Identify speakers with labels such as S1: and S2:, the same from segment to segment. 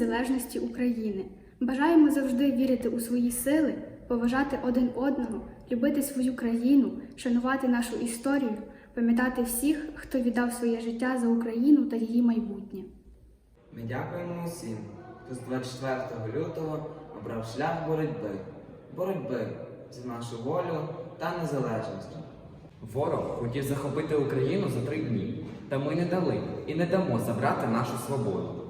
S1: незалежності України. Бажаємо завжди вірити у свої сили, поважати один одного, любити свою країну, шанувати нашу історію, пам'ятати всіх, хто віддав своє життя за Україну та її майбутнє.
S2: Ми дякуємо усім, хто з 24 лютого обрав шлях боротьби, боротьби за нашу волю та незалежність.
S3: Ворог хотів захопити Україну за три дні, та ми не дали і не дамо забрати нашу свободу.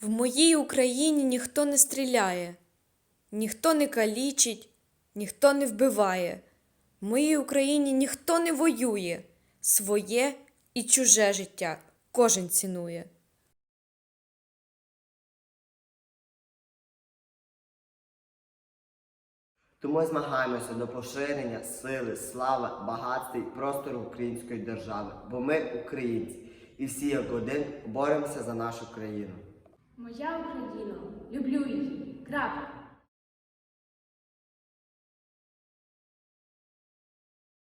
S4: В моїй Україні ніхто не стріляє, ніхто не калічить, ніхто не вбиває. В моїй Україні ніхто не воює, своє і чуже життя кожен цінує.
S5: Тому змагаємося до поширення сили, слави, багатства і простору української держави, бо ми українці, і всі як один боремося за нашу країну.
S6: Моя Україна, люблю її. Крапка.